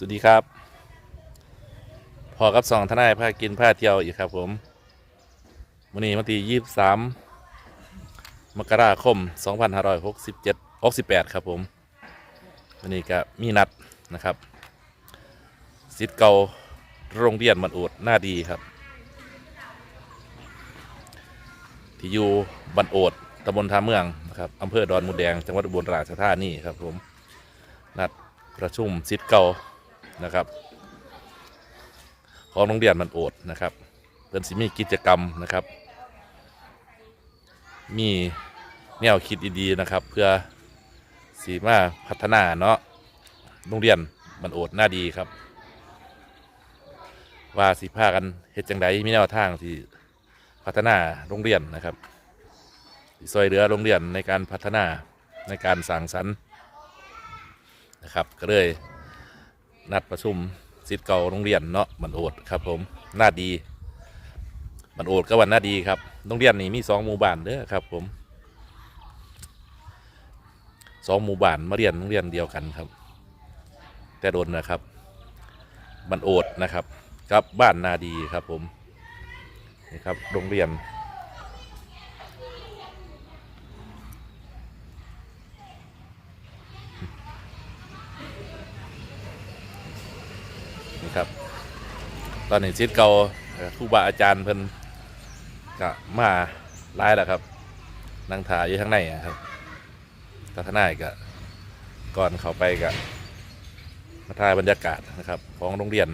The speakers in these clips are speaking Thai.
สวัสดีครับ พอกับสองทนายพากินพาเที่ยวอีกครับผมวันนี้วันที่ยี่สามมกราคมสองพันห้าร้อยหกสิบเจ็ดหกสิบแปดครับผมวันนี้ก็มีนัดนะครับสิทธิ์เก่าโรงเรียนมันอูดหน้าดีครับ ที่อยู่บันโอดตำบลท่าเมืองนะครับอำเภอดอนมูแดง จังหวัดอุบลราชธานีครับผม นัดประชุมสิทธิ์เก่า นะครับ ของโรงเรียนมันโอดนะครับเพิ่นสิมีกิจกรรมนะครับ มีแนวคิดดีๆนะครับ เพื่อสีมาพัฒนาเนาะโรงเรียนมันโอดหน้าดีครับ ว่าสีพากันเฮ็ดจังไดมีแนวทางที่พัฒนาโรงเรียนนะครับสิซอยเหลือโรงเรียนในการพัฒนาในการสร้างสรรค์นะครับ ก็เลย นัดประชุมสิทธิ์เก่าโรงเรียนเนาะบันโอดครับผมหน้าดีบันโอดก็วันหน้าดีครับโรงเรียนนี้มีสองหมู่บ้านเด้อครับผมสองหมู่บ้านมาเรียนโรงเรียนเดียวกันครับ แต่โดนนะครับบันโอดนะครับกับบ้านนาดีครับผมนี่ครับโรงเรียน นี่ครับ ตอนนี้ชิดเก่าเอ่อครูบาอาจารย์เพิ่นก็มาไล่แล้วครับนั่งถ่ายอยู่ข้างในครับทัศนายก็ก่อนเข้าไปก็มาถ่ายบรรยากาศนะครับของโรงเรียน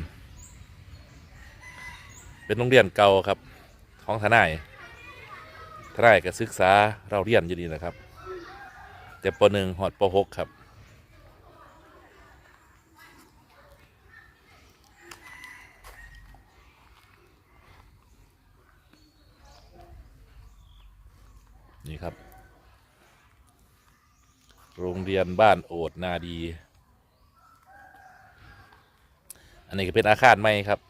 เป็นโรงเรียนเก่าครับของทนายทนายก็ศึกษาเราเรียนอยู่นี่นะครับ แต่ปหนึ่งหอดปหกครับ นี่ครับ โรงเรียนบ้านโอดนาดี อันนี้ก็เป็นอาคารใหม่ครับ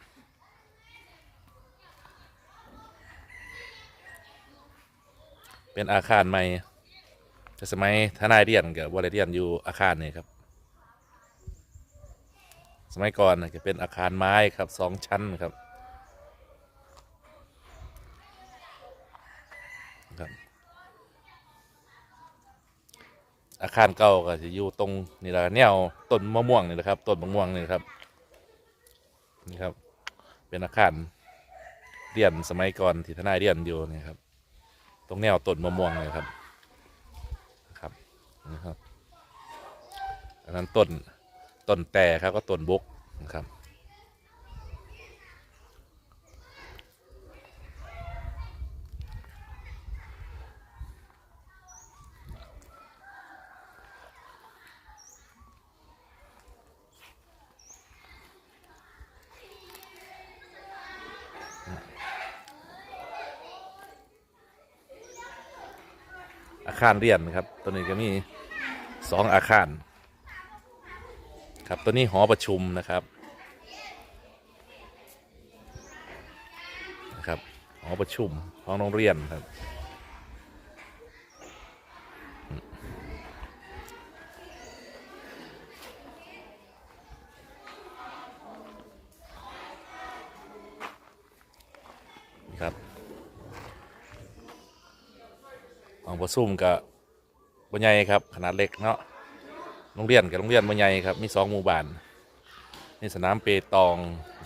เป็นอาคารใหม่แต่สมัยทนายเรียนกับบริเรียนอยู่อาคารนี่ครับ สมัยก่อนก็เป็นอาคารไม้ครับสองชั้นครับ อาคารเก่าก็จะอยู่ตรงนี่แหละแนวต้นมะม่วงนี่แหละครับต้นมะม่วงนี่นครับนี่ครับ เป็นอาคารเรียนสมัยก่อนที่ทนายเรียนอยู่นี่ครับ ตรงแนวต้นมะม่วงเลยครับครับนี่ครับอันนั้นต้นต้นแต่ครับก็ต้นบกนะครับาคารเรียนครับ ตัวนี้ก็มีสองอาคาร ครับตัวนี้หอประชุมนะครับนะครับหอประชุมของโรงเรียนครับ พอซุ่มกับบใหญ่ครับ ขนาดเล็กเนาะโรงเรียนกับโรงเรียนบใหญ่ครับ มีสองหมู่บ้านมีสนามเปตอง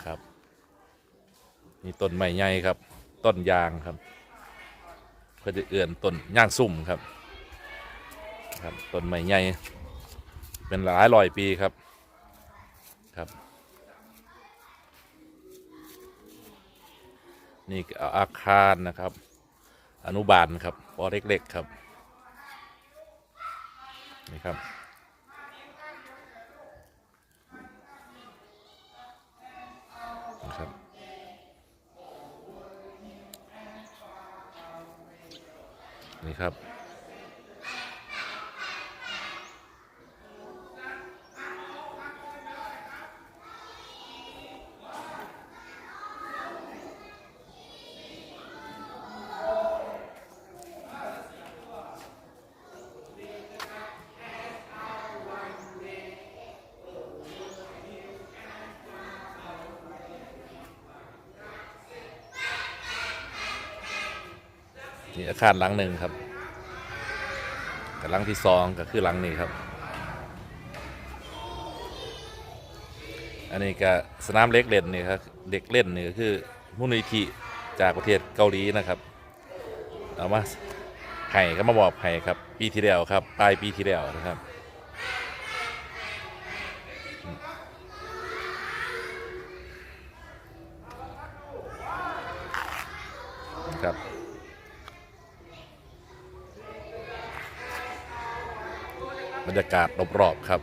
ครับมีต้นไม้ใหญ่ครับ ต้นยางครับ เพื่อจะเอื่อนต้นย่างซุ่มครับ ครับต้นไม้ใหญ่เป็นหลายร้อยปีครับครับนี่อาคารนะครับ อนุบาลครับปอเล็กๆครับนี่ครับนะครับนี่ครับ นี่อาคารหลังหนึ่งครับกับหลังที่สองก็คือหลังนี้ครับ อันนี้ก็สนามเล็กเล่นนี่ครับเด็กเล่นนี่ก็คือมูลนิธิจากประเทศเกาหลีนะครับเอามาให้ก็มาบอกให้ครับ ปีที่แล้วครับปลายปีที่แล้วนะครับ บรรยากาศรอบๆครับ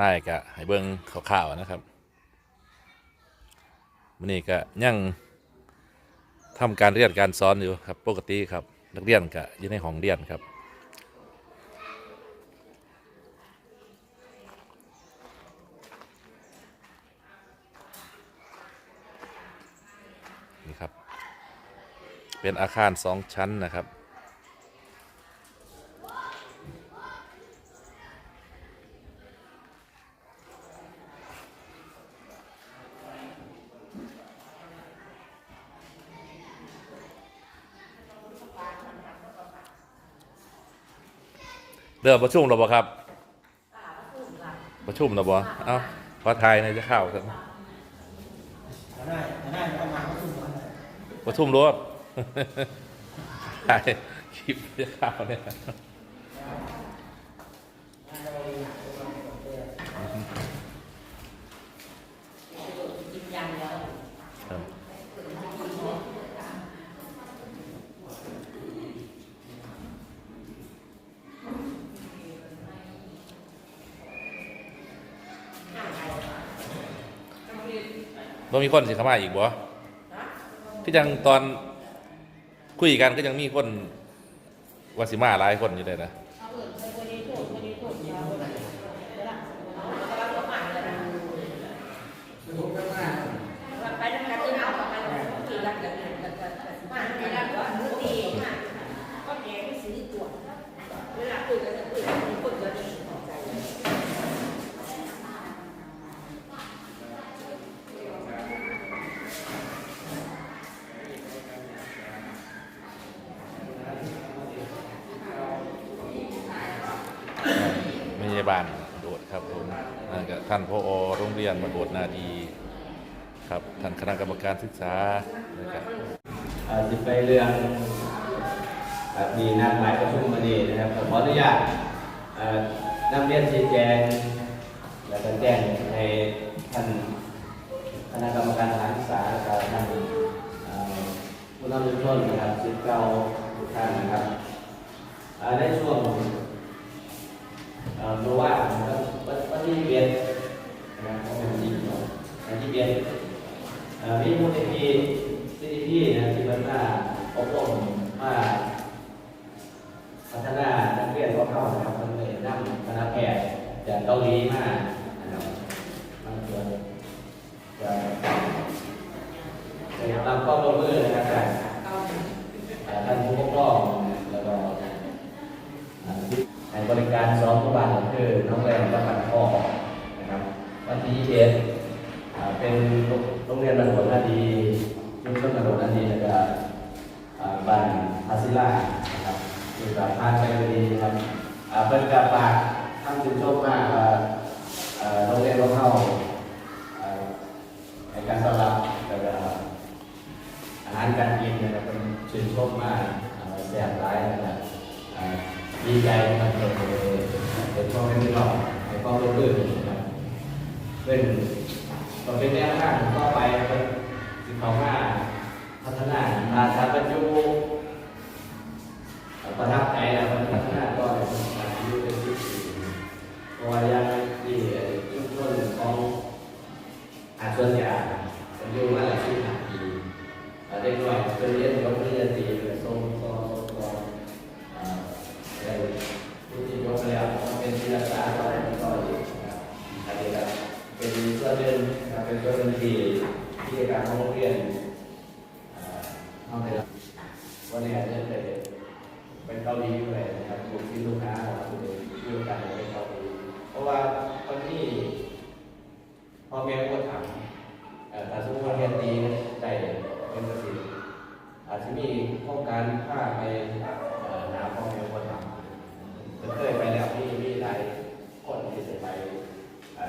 นายกะให้เบิ้งข่าวๆนะครับมันนี่ก็ยังทำการเรียนการสอนอยู่ครับ ปกติครับ นักเรียนก็อยู่ในห้องเรียนครับ นี่ครับ เป็นอาคารสองชั้นนะครับ เริ่มประชุมแล้วบ่ครับ ประชุมแล้วบ่เอ้าพอทายในจะเข้าครับได้ได้ประมาณก็ถึงวันเลยประชุมรถ ถ่ายคลิปจะเข้าเนี่ย มีคนสิเข้ามาอีกบ่ก็ยังตอนคุยกันก็ยังมีคนวาสิมาหลายคนอยู่เลยนะ ไปทำการที่เอาไปกี่รักกันมากี่รักว่ามือตีก็แกไม่ซื้อตัวเวลาคุยกันจะคุยกันมีคนจะดีของใจ ไม่ใช่บ้านโดดครับผมนั่นก็ท่านพอโรงเรียนมาโดดนาดีครับท่านค ณะกรรมการศึกษานะครับเอ่อสิไปเรื่องอ่อมีนัดหมายประชุมมาดีนะครับขออนุญาตนำเรียนชี้แจงและแจ้งให้ท่านคณะกรรมการสานศึกษาและท่านผู้นำชุมชนนะครับสิบเก้าทุกท่านนะครับในช่วงเมื่อวานนะครับวันที่เบียนนะครับเพราะเป็นวันที่งวันที่เบียน มีมูลนิธิที่นะที่มันมาอบรมมาพัฒนานักเรียนของเขานะครับมันเลยนำคณะแพทย์จากเกาหลีมานะครับมาเกิดจะจะรับข้อร่วมมือนะครับจากท่านผู้ปกครองแล้วก็ให้บริการสองผู้บานก็คือน้องแรมกับปันพ่อนะครับวันที่21อ่ เป็นโรงเรียนบรรพตนาดีชุมชนบรรพตนาดีแล้วก็บ้านพาซิล่านะครับอยู่กับพานไปดีครับเป็นกับฝากท่านผู้ชมมาว่าอ่าโรงเรียนของเขาอ่าในการต้อนรับแล้วก็อาหารการกินนะครับเป็นชื่นชมมากแซ่บร้ายนะครับดีใจนะครับเป็นเป็นพ่อแม่พี่น้องในครอบครัวอื่นนะครับเป็น ต่อเป็นแนวทางต่อไปเป็นสิเขามาพัฒนาอาสาปัจจุประทับใจแล้ว อาจจะมีโครงการพาไปหาพ่อม่ก็ถามเคยไปแล้วมีมีหลายคนที่จะไป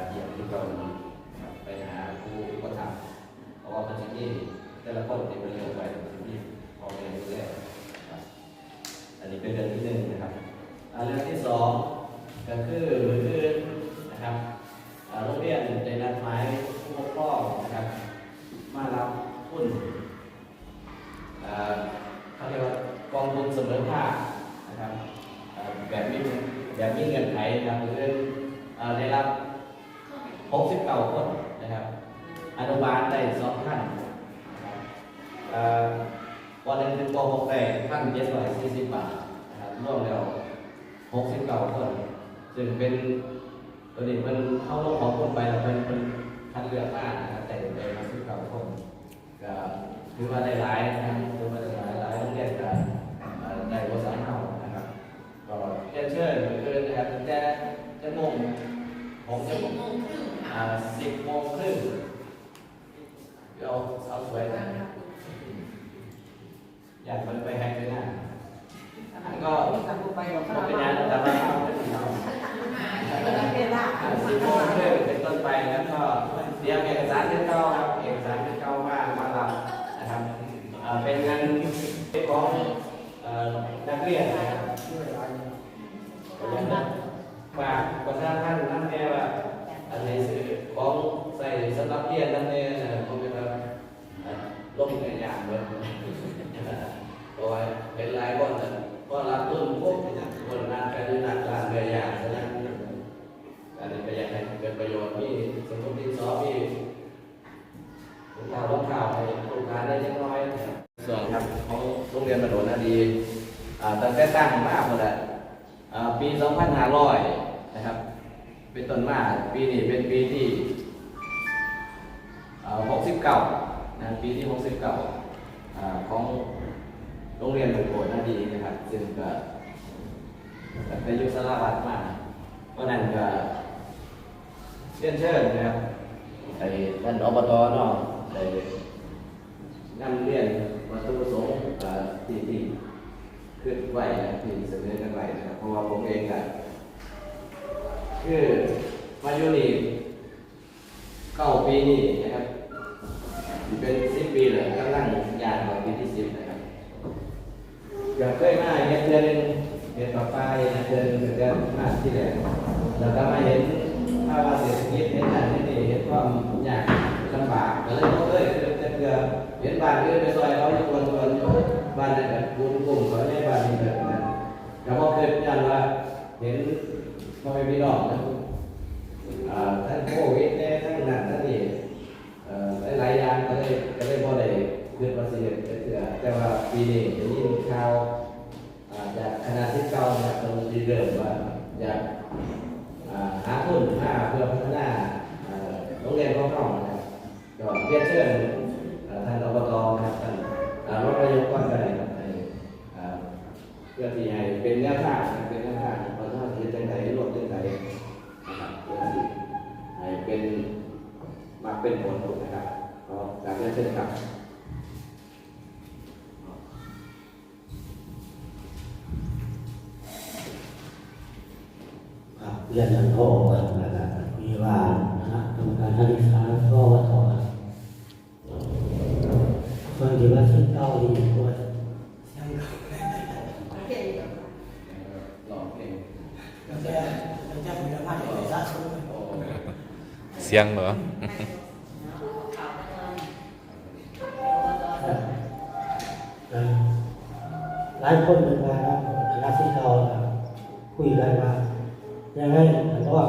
เกี่ยมที่เกาหลีนะครับไปหาครูก็ถามเพราะว่ามันจะมีแต่ละคนที่เป็นเรื่องไปมันมีพ่อแม่ดูแลครับอันนี้เป็นเรื่องที่หนึ่งนะครับเรื่องที่สองก็คือมืออื่นนะครับโรงเรียนได้นัดหมายผู้ปกครองนะครับ มารับทุนอ่าเขาเรียกว่ากองทุนเส มอภาคนะครับแบบมีแบบมีเงื่อนไขนะครับมืออื่อ่าได้รับ 69 คนนะครับ อนุบาลได้สองท่านวันหนึ่งเป็นปหกได้พันเจ็ดร้อยสี่สิบบาทนะครับรวมแล้วหกสิบเก้าคน ซึ่งเป็นตัวนี้มันเข้าลงของคนไปแล้วเป็นเป็นคัดเลือกมากนะครับแต่ได้มาสิบเก้าคนก็ถือว่าได้หลายนะครับ จะงงผมจะงงอ่าสิบโมงครึ่งเราเอาสวยนะอยากมันไปแฮกด้วยนะก็ทำไปหรอกผมเป็นงานแต่ว่าเข้าไม่ถึงเราเวลาสิบโมงครึ่งเป็นต้นไปแล้วก็เตรียมเอกสารที่เก้าครับเอกสารที่เก้ามามารับนะครับอ่าเป็นงานของเอ่อนักเรียนนะครับก็อยากจะฝากประชาชนนั่นแน่ว่าอันไหนสื่อของใส่สำหรับเรียนนั่นเองนะผมเป็นแบบอ่าลงในอย่างเลย เพราะว่าเป็นหลายคนน่ะก็รับต้นพวกคนนักการนักลานเบียร์ยางฉะนั้นอันนี้ก็อยากให้เกิดประโยชน์มีสมุดดินสอมีลูกข่าวลูกข่าวให้ลูกค้าได้เล็กน้อยนะครับส่วนครับของโรงเรียนประโดดนาดีอ่าตั้งแต่ตั้งมาหมดแล้วอ่าปี 2500 นะครับ เปีนี้เป็นปีที่69นะปีที่ 69อของโรงเรียนหลวงโบนาดีนะครับซึ่งก็ตั้งแต่ยุคสารวัตรมาวันนั้นก็เชิญเชิญนะครับไอ้ท่านอบตเนาะได้นำเรียนวัตถุประสงค์ที่ที่ขึ้นไหวนะที่เสนอกันไหวนะครับเพราะว่าผมเองก็คือ มาอยู่นี่เก้าปีนี้นะครับเป็นสิบปีเลยกำลังย่างมาปีที่สิบนะครับอยากเคยมาเห็นเดือนหนึงเห็นต่อไปเดือนหนึ่งเดือนมาที่แรกแล้วก็มาเห็นภาวะเศรษฐกิจเห็นนั่นเห็นนี่เห็นความยากลำบากก็เลยบอกเลยเดือนเดือนเห็นบ้านอื่นไปซอยเขาอยู่คนคนบ้านนั้นแบบกลุ่มกลุ่มเขาในบ้านนี้แบบนั้นแต่พอเกิดยันว่าเห็นพ่อแม่พี่น้องนะ ท่านโควิดแน่ทั้งนั้นทั้งนี้เอ่หลายอย่างก็เลยก็เลยพอได้เกิดมาเสียเถื่อแต่ว่าปีนี้ได้ยินข่าวจากคณะที่เก่านะครับตรงที่เดิมว่าอยากหาทุนมาเพื่อพัฒนาโรงเรียนของเรานะครับก็เรียนเชิญท่านอบตครับท่านอ่ารถนายกก้อนก็ได้ครับเพื่อที่ให้เป็นแนวทางเป็นแนวทางว่าถ้าที่จังไดรวมจังไร เป็นมาเป็นผลถูกนะครับก็การเรียนเช่นครับครับเรียนหลวงพ่อครับนะครับมีว่าคณะกรรมการนักศึกษาก็วัดถอดฟังที่ว่าที่เก้าดีกว่า หลอกเอง แต่แต่มีละพันเลยซะ เสียงเหรอหลายคนเป็นมาครับคณะที่เก้าคุยกันว่ายังไงแต่ว่า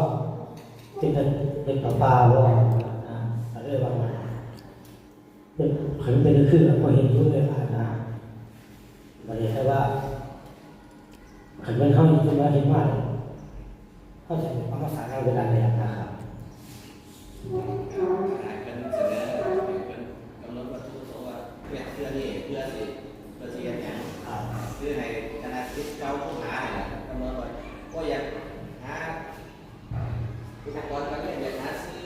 ที่เป็นเป็นป่าป่าว่าอะไรบางอย่างเป็นขันเป็นคือพอเห็นยุ่งเลยผ่านนะมันเลยแค่ว่าขันเป็นเข้าอยู่ตรงนั้นเห็นว่าเข้าใจะเอามาสาเราเวลาไหนนะครับ หายเป็นเสนอหายเป็นกำหนดวัตถุเพราะว่าเชื่อนี่เชื่อสิเพื่อสิอย่างนี้เพื่อให้คณะคิก้าผู้หาเนี่ยกำหนดว่าก็อยากหาอุปกรณ์ก็อยากหาซื้อ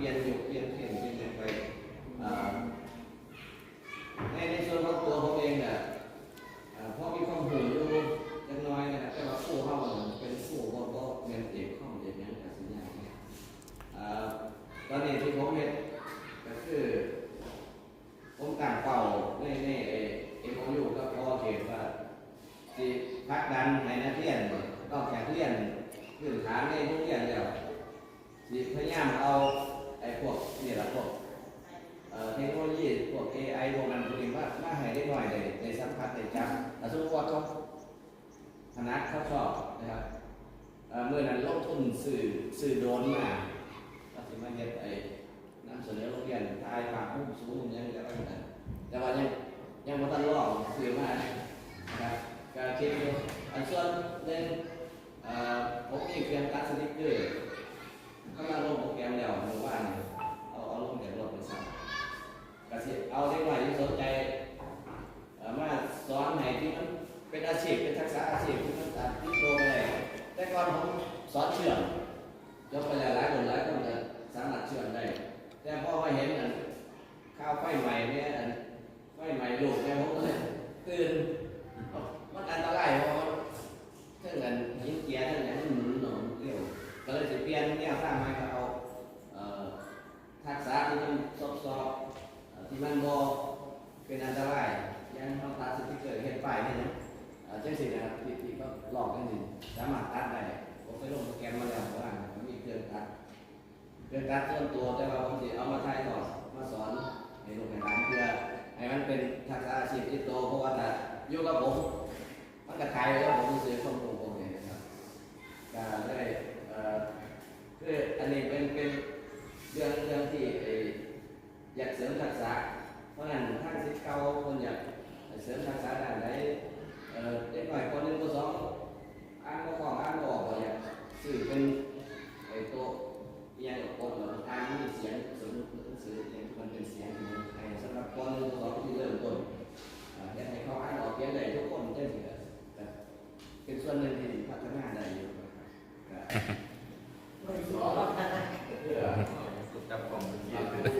bien เมื่อนั้นลงทุนสื่อสื่อโดนมาเราสิมาเฮ็ดไอ้นำเสนอโรงเรียนทายมาคผู้สูงยังจะไปไหนแต่ว่ายังยังมาตั้งรอบสื่อมานะครับการคิดอันส่วนเล่นงผมมีเรียมการสติ๊กเกอร์ก็มาลงโปรแกรมแล้วเมื่อวานเอาเอาลงจากรถไปสั่งกระสิเอาได้ไหวที่สนใจมาสอนไหนที่มันเป็นอาชีพเป็นทักษะอาชีพที่มันตัดที่โดนไป các con không xóa trưởng cho phải là lái đồn lái con là sáng là trưởng đây. Em có quay hết là khao quay mày đấy quay mày đủ em không có tiền mất ăn tao lại không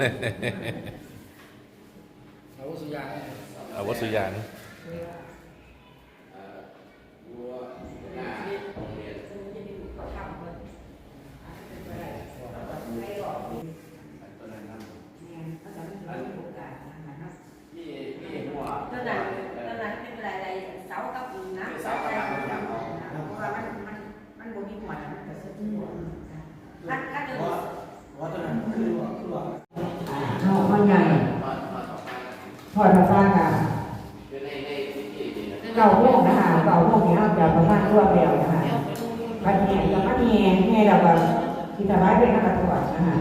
อาวุธสุยานอาวุสุยาน ท่วเแล้วนะคะบัดนี้จะมาแห่แห่เราแบบที่สบายเป็นพระกฐินนะคะ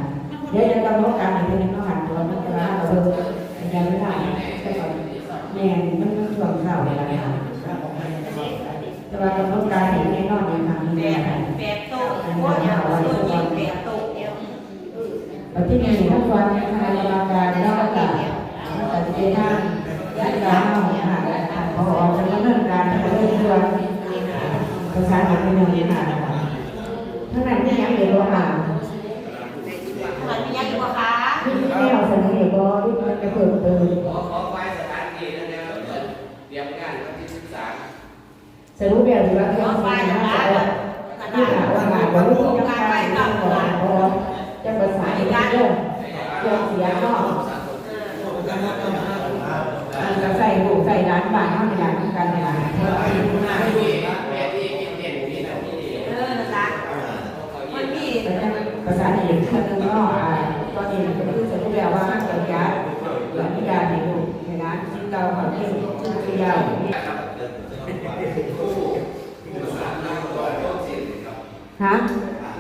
เดี๋ยวจะกำหนดการอีกทีนึงเขาหันตัวมันจะร้าเราเบิ่ยังไม่ได้แต่ก่อนแม่มันท่วมเข้าอะไรค่ะแต่ว่ากำหนดการอีกแน่นอนเลยค่ะแปดแปดโต๊ะโอ้ยต๊ะแปดโต๊ะเดียวแล้ที่นี่ทุกวันนะคะกรรมการแล้วก็ตัดตัดเจ้าน้าที่ร้านเราค่ะพอออกจากดำเนินการเรื่อง ภาษาอังกฤษไม่ยอมเรียนอะคะานไหนที่ยังเรียนว่าอ่าม่แก้วสังเกตบอกที่มันกรเติบเติขอขอไฟสถานที่นั่นแล้เตรียมงานวันที่สิบสามสรุปแบบนี้ว่าที่เอไฟนะที่ถามว่างานวันที่ต้องการไปก่อนพอจะประสานกันเรื่องเกี่ยวเสียก็ใส่หูใส่ร้านบ้านเข้าในร้านกันในร้าน ภาษาอีกคนนึงก็อ่าตอนนี้เป็นผู้จะพูดแล้วว่าเกิดการหลังการในบุตรในนั้นที่เราขอที่ผู้เรียนฮะ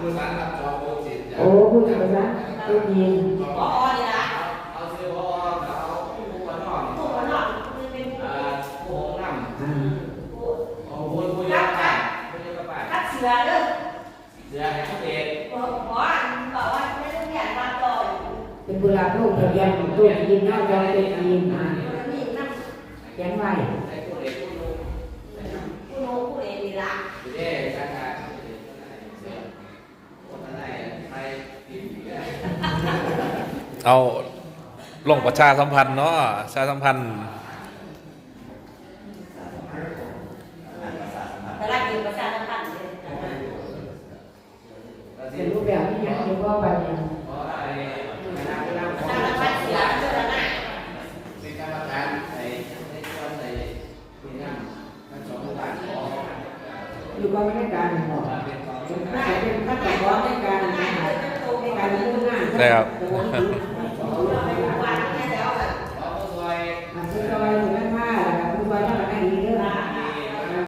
ภาษาอังกฤษโอ้พูดภาษาตังกฤษ รักลูกกับยังตัวยินน่าจะเป็นยินนะยังไงเอาลงประชาสัมพันธ์เนาะประชาสัมพันธ์